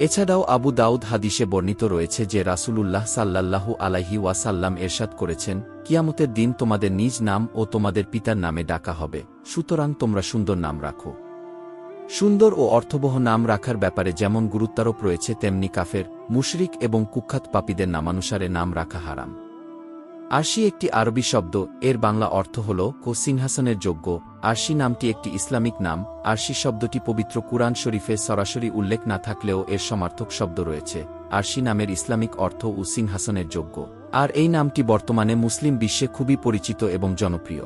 এছাড়াও আবু দাউদ হাদিসে বর্ণিত রয়েছে যে রাসূলুল্লাহ সাল্লাল্লাহু আলাহি ওয়াসাল্লাম এরশাদ করেছেন, কিয়ামতের দিন তোমাদের নিজ নাম ও তোমাদের পিতার নামে ডাকা হবে, সুতরাং তোমরা সুন্দর নাম রাখো। সুন্দর ও অর্থবহ নাম রাখার ব্যাপারে যেমন গুরুত্বারোপ রয়েছে, তেমনি কাফের, মুশরিক এবং কুখ্যাত পাপীদের নামানুসারে নাম রাখা হারাম। আরশি একটি আরবি শব্দ, এর বাংলা অর্থ হল কো সিংহাসনের যোগ্য। আরশি নামটি একটি ইসলামিক নাম, আরশি শব্দটি পবিত্র কুরআন শরীফে সরাসরি উল্লেখ না থাকলেও এর সমার্থক শব্দ রয়েছে। আরশি নামের ইসলামিক অর্থ ও সিংহাসনের যোগ্য। আর এই নামটি বর্তমানে মুসলিম বিশ্বে খুবই পরিচিত এবং জনপ্রিয়।